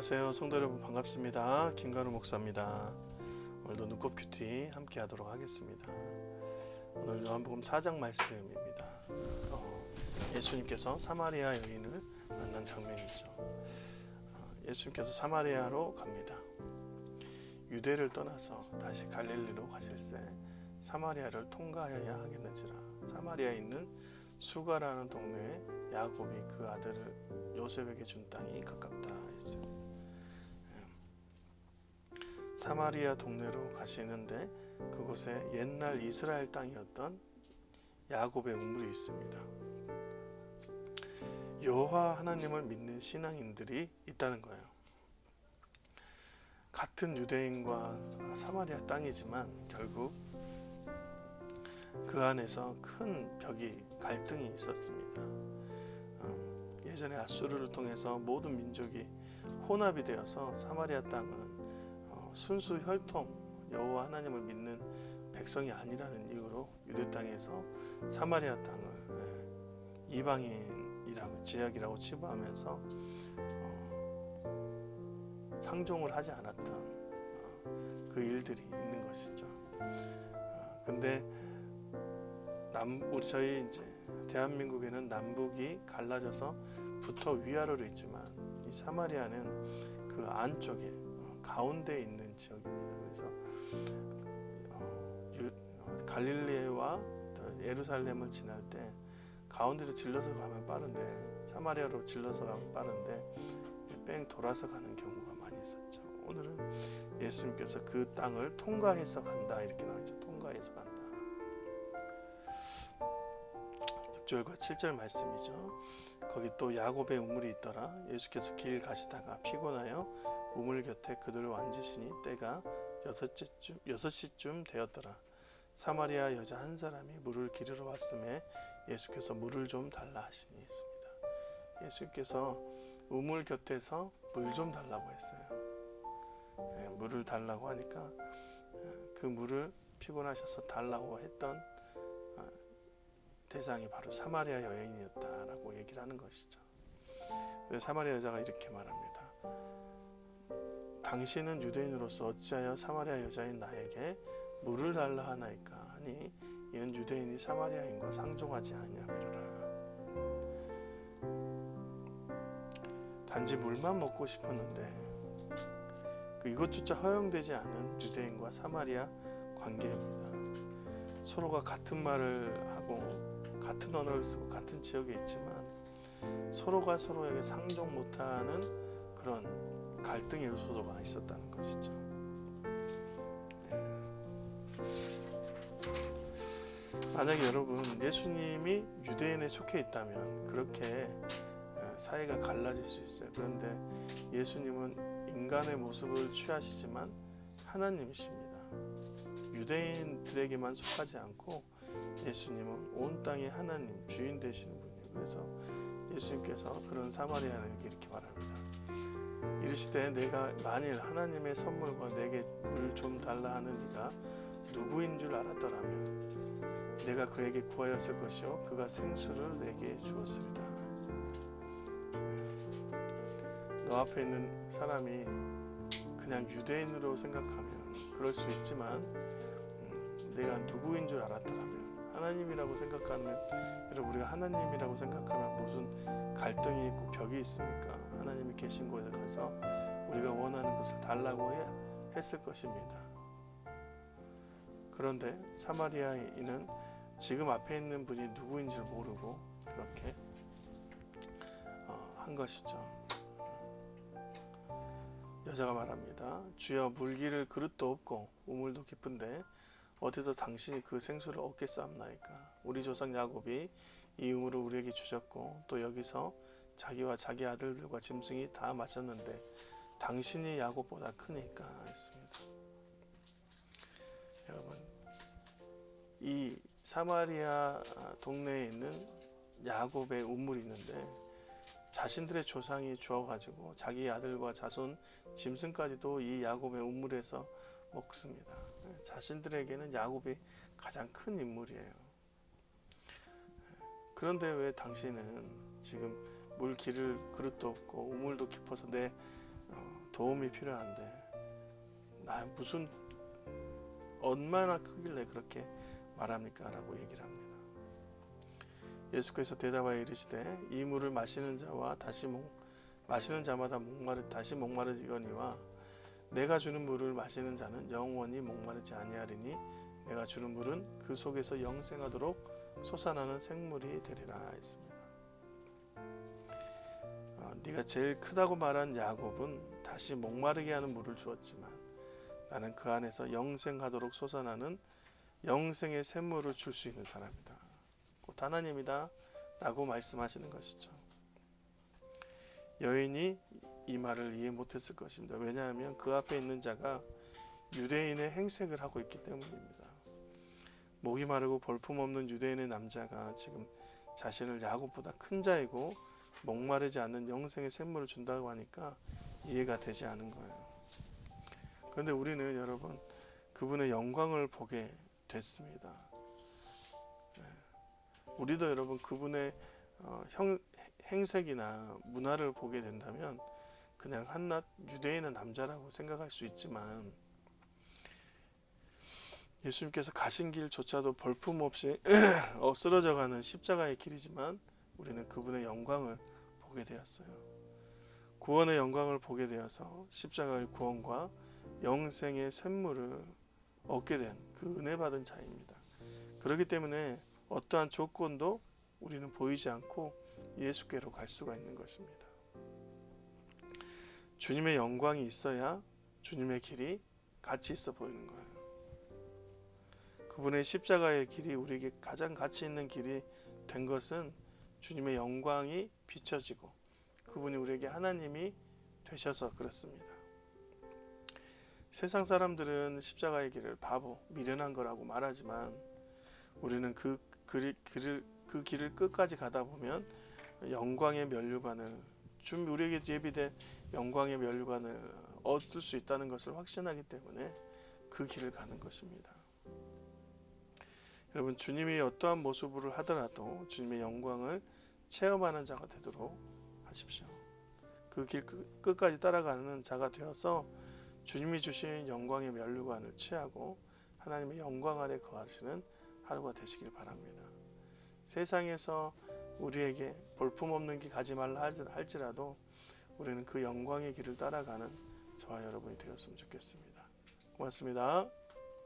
안녕하세요. 성도 여러분 반갑습니다. 김가루 목사입니다. 오늘도 눈꽃 큐티 함께 하도록 하겠습니다. 오늘 요한복음 4장 말씀입니다. 어, 예수님께서 사마리아 여인을 만난 장면이죠. 어, 예수님께서 사마리아로 갑니다. 유대를 떠나서 다시 갈릴리로 가실 때 사마리아를 통과해야 하겠는지라. 사마리아에 있는 수가라는 동네에 야곱이 그 아들을 요셉에게 준 땅이 가깝다 했어요. 예. 사마리아 동네로 가시는데 그곳에 옛날 이스라엘 땅이었던 야곱의 우물이 있습니다. 여호와 하나님을 믿는 신앙인들이 있다는 거예요. 같은 유대인과 사마리아 땅이지만 결국 그 안에서 큰 벽이 갈등이 있었습니다. 어, 예전에 아수르를 통해서 모든 민족이 혼합이 되어서 사마리아 땅은 어, 순수 혈통 여호와 하나님을 믿는 백성이 아니라는 이유로 유대 땅에서 사마리아 땅을 예, 이방인이라고 지역이라고 치부하면서 어, 상종을 하지 않았던 어, 그 일들이 있는 것이죠. 어, 근데 남 우리 저희 이제 대한민국에는 남북이 갈라져서 붙어 위아래로 있지만 이 사마리아는 그 안쪽에 어, 가운데에 있는 지역입니다. 그래서 어, 유, 어, 갈릴리와 또 예루살렘을 지날 때 가운데로 질러서 가면 빠른데 사마리아로 질러서 가면 빠른데 뺑 돌아서 가는 경우가 많이 있었죠. 오늘은 예수님께서 그 땅을 통과해서 간다 이렇게 나와있죠. 통과해서 간다. 6절과 7절 말씀이죠. 거기 또 야곱의 우물이 있더라. 예수께서 길 가시다가 피곤하여 우물 곁에 그들을 앉으시니 때가 여섯째쯤 여섯 시쯤 되었더라. 사마리아 여자 한 사람이 물을 기르러 왔음에 예수께서 물을 좀 달라 하시니 있습니다. 예수께서 우물 곁에서 물 좀 달라고 했어요. 예, 물을 달라고 하니까 예, 그 물을 피곤하셔서 달라고 했던 대상이 바로 사마리아 여인이었다라고 얘기를 하는 것이죠. 사마리아 여자가 이렇게 말합니다. 당신은 유대인으로서 어찌하여 사마리아 여자인 나에게 물을 달라 하나이까 하니 이는 유대인이 사마리아인과 상종하지 아니하미로라. 단지 물만 먹고 싶었는데 그 이것조차 허용되지 않은 유대인과 사마리아 관계입니다. 서로가 같은 말을 하고 같은 언어를 쓰고 같은 지역에 있지만 서로가 서로에게 상종 못하는 그런 갈등의 요소가 있었다는 것이죠. 네. 만약에 여러분 예수님이 유대인에 속해 있다면 그렇게 사이가 갈라질 수 있어요. 그런데 예수님은 인간의 모습을 취하시지만 하나님이십니다. 유대인들에게만 속하지 않고 예수님은 온 땅의 하나님 주인 되시는 분이에요. 그래서 예수님께서 그런 사마리아에게 이렇게 말합니다. 이르시되 내가 만일 하나님의 선물과 내게 물좀 달라 하는 이가 누구인 줄 알았더라면 내가 그에게 구하였을 것이요 그가 생수를 내게 주었으리라. 너 앞에 있는 사람이 그냥 유대인으로 생각하면 그럴 수 있지만 음, 내가 누구인 줄 알았더라면 하나님이라고 생각하면 여러분 우리가 하나님이라고 생각하면 무슨 갈등이 있고 벽이 있습니까? 하나님이 계신 곳에 가서 우리가 원하는 것을 달라고 해, 했을 것입니다. 그런데 사마리아인은 지금 앞에 있는 분이 누구인지 모르고 그렇게 어, 한 것이죠. 여자가 말합니다. 주여 물기를 그릇도 없고 우물도 깊은데 어디서 당신이 그 생수를 얻겠사옵나이까 우리 조상 야곱이 이 우물을 우리에게 주셨고 또 여기서 자기와 자기 아들들과 짐승이 다 마셨는데 당신이 야곱보다 크니까 했습니다. 여러분 이 사마리아 동네에 있는 야곱의 우물이 있는데 자신들의 조상이 주어가지고 자기 아들과 자손 짐승까지도 이 야곱의 우물에서 먹습니다. 자신들에게는 야곱이 가장 큰 인물이에요. 그런데 왜 당신은 지금 물 길을 그릇도 없고 우물도 깊어서 내 어, 도움이 필요한데 나 무슨 얼마나 크길래 그렇게 말합니까? 라고 얘기를 합니다. 예수께서 대답하여 이르시되 이 물을 마시는 자와 다시 목 마시는 자마다 목마르 다시 목마르지거니와 내가 주는 물을 마시는 자는 영원히 목마르지 아니하리니 내가 주는 물은 그 속에서 영생하도록 솟아나는 생물이 되리라 했습니다. 어, 네가 제일 크다고 말한 야곱은 다시 목마르게 하는 물을 주었지만 나는 그 안에서 영생하도록 솟아나는 영생의 샘물을 줄 수 있는 사람이다. 곧 하나님이다. 라고 말씀하시는 것이죠. 여인이 이 말을 이해 못했을 것입니다. 왜냐하면 그 앞에 있는 자가 유대인의 행색을 하고 있기 때문입니다. 목이 마르고 볼품없는 유대인의 남자가 지금 자신을 야곱보다 큰 자이고 목마르지 않는 영생의 샘물을 준다고 하니까 이해가 되지 않은 거예요. 그런데 우리는 여러분 그분의 영광을 보게 됐습니다. 네. 우리도 여러분 그분의 어, 형, 행색이나 문화를 보게 된다면 그냥 한낱 유대인의 남자라고 생각할 수 있지만 예수님께서 가신 길조차도 볼품없이 어, 쓰러져가는 십자가의 길이지만 우리는 그분의 영광을 보게 되었어요. 구원의 영광을 보게 되어서 십자가의 구원과 영생의 샘물을 얻게 된 그 은혜 받은 자입니다. 그렇기 때문에 어떠한 조건도 우리는 보이지 않고 예수께로 갈 수가 있는 것입니다. 주님의 영광이 있어야 주님의 길이 가치 있어 보이는 거예요. 그분의 십자가의 길이 우리에게 가장 가치 있는 길이 된 것은 주님의 영광이 비춰지고 그분이 우리에게 하나님이 되셔서 그렇습니다. 세상 사람들은 십자가의 길을 바보, 미련한 거라고 말하지만 우리는 그 길을, 길을 그 길을 끝까지 가다 보면 영광의 면류관을 준비 우리에게 예비된 영광의 면류관을 얻을 수 있다는 것을 확신하기 때문에 그 길을 가는 것입니다. 여러분 주님이 어떠한 모습으로 하더라도 주님의 영광을 체험하는 자가 되도록 하십시오. 그 길 끝까지 따라가는 자가 되어서 주님이 주신 영광의 면류관을 취하고 하나님의 영광 아래 거하시는 하루가 되시길 바랍니다. 세상에서 우리에게 볼품없는 길 가지 말라 할지라도 우리는 그 영광의 길을 따라가는 저와 여러분이 되었으면 좋겠습니다. 고맙습니다.